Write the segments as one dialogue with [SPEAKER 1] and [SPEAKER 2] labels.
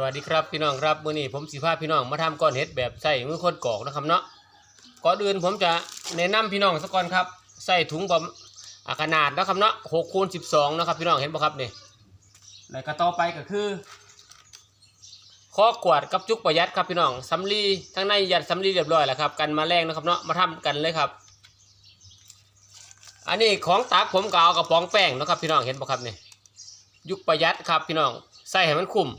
[SPEAKER 1] สวัสดีครับพี่น้องครับมื้อนี้ผมสิพาพี่น้องมาทำก้อนเห็ดแบบใส่มือคนกอกนะครับเนาะก่อนอื่นผมจะแนะนำพี่น้องสักก่อนครับใส่ถุงบำอ่าขนาดนะครับเนาะ6คูณ12นะครับพี่น้องเห็นบ่ครับนี่แล้วก็ต่อไปก็คือข้อกวาดกับจุกประหยัดครับพี่น้องสำลีทั้งในยัดสำลีเรียบร้อยแล้วครับกันมาแรงนะครับเนาะมาทำกันเลยครับ อันนี้ของตากผมก็เอากระป๋องแป้งนะครับพี่น้องเห็นบ่ครับนี่ยุคประหยัดครับพี่น้องใส่ให้มันคุ้ม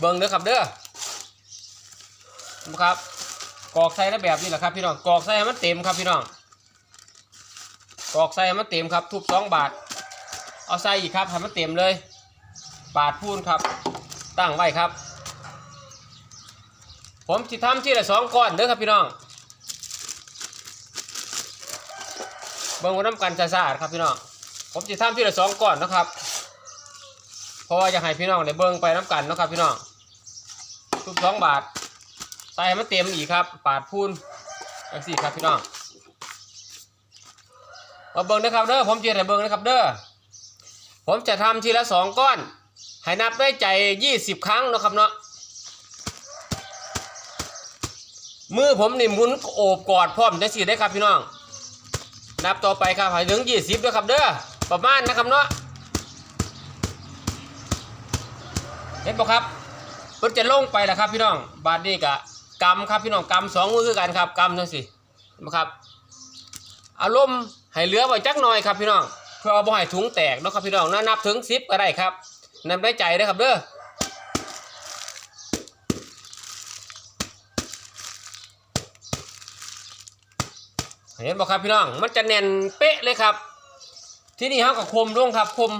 [SPEAKER 1] เบิ่งเด้อครับเด้อนะครับกอกใส่แล้วแบบนี้แหละครับพี่น้องกอกใส่มันเต็มครับพี่น้องกอกใส่มันเต็มครับ ทุบสองบาท เอาใส่อีกครับให้มันเต็มเลย บาทพูนครับ ตั้งไว้ครับ ผมจะทำที่ละสองก้อนเด้อครับพี่น้องเบิ่งว่าน้ำกันสะอาดๆครับพี่น้องผมจะทำที่ละสองก้อนนะครับ เพราะว่าอยากให้พี่น้องได้เบิ่งไปน้ำกันเนาะครับพี่น้องทุกสองบาทใส่ให้มันเต็มอีกครับ ปาดพูนจังสี่ครับพี่น้องมาเบิ่งนะครับเด้อผมจะให้เบิ่งนะครับเด้อผมจะทำทีละสองก้อน ให้นับได้ใจยี่สิบครั้งเนาะครับเนาะมือผมนี่หมุนโอบกอดพร้อมจังสี่ได้ครับพี่น้องนับต่อไปครับให้ถึงยี่สิบด้วยครับเด้อประมาณนะครับเนาะ เห็นปะครับเพิ่นจะลงไปแล้วครับ พี่น้องบาดนี้กะกำครับพี่น้องกำสองมือคือกันครับกำนั่นสิเห็นปะครับอารมณ์ให้เหลือไว้จักหน่อยครับพี่น้องเพื่อเอาบ่ให้ถุงแตกนะครับพี่น้องนะนับถึงสิบก็ได้ครับนับได้ใจเด้ครับเด้อเห็นปะครับพี่น้องมันจะแน่นเป๊ะเลยครับ ที่นี่เขาก็คมลงครับคม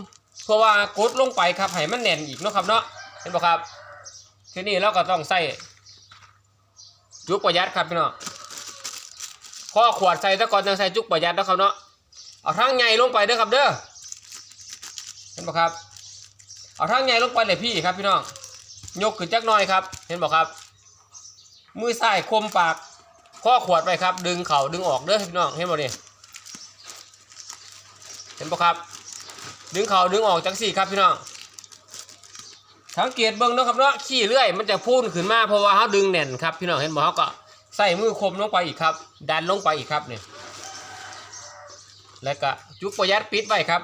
[SPEAKER 1] เพราะว่ากดลงไปครับให้มันแน่นอีกเนาะครับเนาะ ห็นปะครับ ทีนี้เราก็ต้องใส่จุกประหยัดครับพี่น้องข้อขวดใส่ตะกอนยังใส่จุกประหยัดนะครับเนาะเอาทั้งใหญ่ลงไปเด้อครับเด้อเห็นปะครับ เอาทั้งใหญ่ลงไปเลยพี่ครับพี่น้องยกขึ้นจักน่อยครับ เห็นปะครับ มือซ้ายคมปากข้อขวดไปครับ ดึงเข่าดึงออกเด้อพี่น้องเห็นปะนี่เห็นปะครับ ดึงเขาดึงออกจากสี่ครับพี่น้อง สังเกตเบิ้งเนาะครับเนาะขี้เลื่อยมันจะพูนขึ้นมาเพราะว่าเขาดึงแน่นครับพี่น้องเห็นบ่เขาก็ใส่มือคมลงไปอีกครับ ดันลงไปอีกครับเนี่ยแล้วก็จุกประหยัดปิดไว้ครับ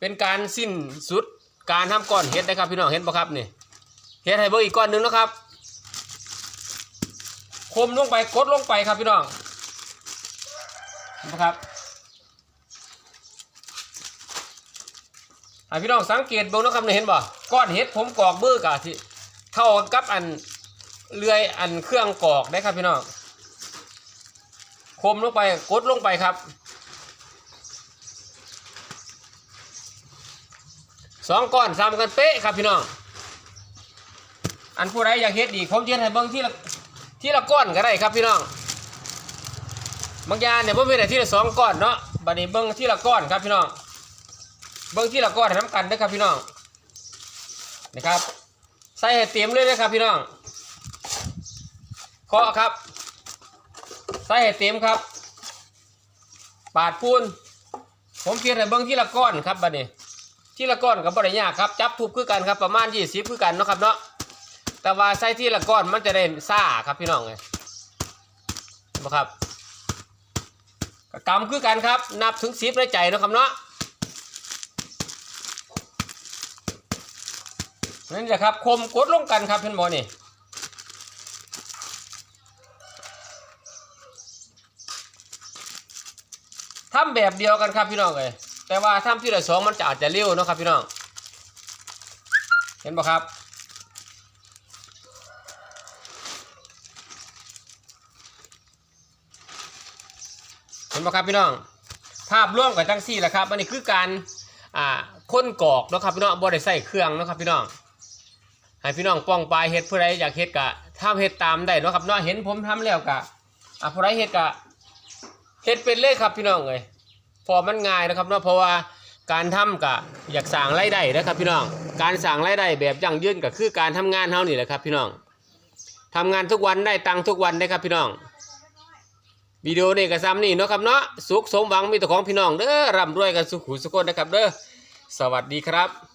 [SPEAKER 1] เป็นการสิ้นสุดการทำก้อนเห็ดนะครับพี่น้องเห็นปะครับเนี่ยเห็ดให้เบิ้งอีกก้อนหนึ่งนะครับ คมลงไปกดลงไปครับพี่น้องนะครับ ให้พี่น้องสังเกตเบิ่งนะครับเห็นบ่ก้อนเห็ดผมกอกเบื้อกะที่เท่ากับอันเลื่อยอันเครื่องกอกได้ครับพี่น้องคมลงไปกดลงไปครับสองก้อนซ้ำกันเป๊ะครับพี่น้องอันผู้ใดอยากเฮ็ดอีกผมจะให้เบิ่งที่ละที่ละก้อนก็ได้ครับพี่น้องบางอย่างเนี่ยผมมีแต่ที่ละสองก้อนเนาะบัดนี้เบิ่งที่ละก้อนครับพี่น้อง เบิ้งที่ละก้อนให้น้ำกันเด้ครับพี่น้องนะครับใส่ให้เต็มเลยนะครับพี่น้องเคาะครับ ใส่ให้เต็มครับ ปาดพูนผมเพียงแต่เบิ้งที่ละก้อนครับบัดนี้ที่ละก้อนกับบริยาครับจับทุบคือกันครับประมาณยี่สิบคือกันเนาะครับเนาะแต่ว่าใส่ที่ละก้อนมันจะได้ซ่าครับพี่น้องไงนะครับก็กำคือกันครับ นับถึงสิบในใจเนาะครับเนาะ นั่นแหละครับคมกดลงกันครับเพื่อนบอนี่ทำแบบเดียวกันครับพี่น้องเลยแต่ว่าทำที่ละสองมันจะอาจจะเร็วนะครับพี่น้อง เห็นปะครับเห็นปะครับพี่น้อง ภาพร่วมกับจังซี่แหละครับอันนี้คือการอ่าค้นกรอกนะครับพี่น้องบ่ได้ใส่เครื่องนะครับพี่น้อง ให้พี่น้องป้องปลายเฮ็ดผู้ใดอยากเฮ็ดกะทำเฮ็ดตามได้เนาะครับเนาะเห็นผมทำแล้วกะอะผู้ใดเฮ็ดกะเฮ็ดเป็นเลยครับพี่น้องเอ้ยพอมันง่ายนะครับเนาะเพราะว่าการทำกะอยากสร้างรายได้นะครับพี่น้อง การสร้างรายได้แบบยั่งยืนก็คือการทำงานเฮานี่แหละครับพี่น้องทำงานทุกวันได้ตังค์ทุกวันได้ครับพี่น้องวิดีโอนี้ก็ซ้ำนี่เนาะครับเนาะสุขสมหวังมีแต่ของพี่น้องเด้อร่ำรวยกันสุขุสุขคนนะครับเด้อสวัสดีครับ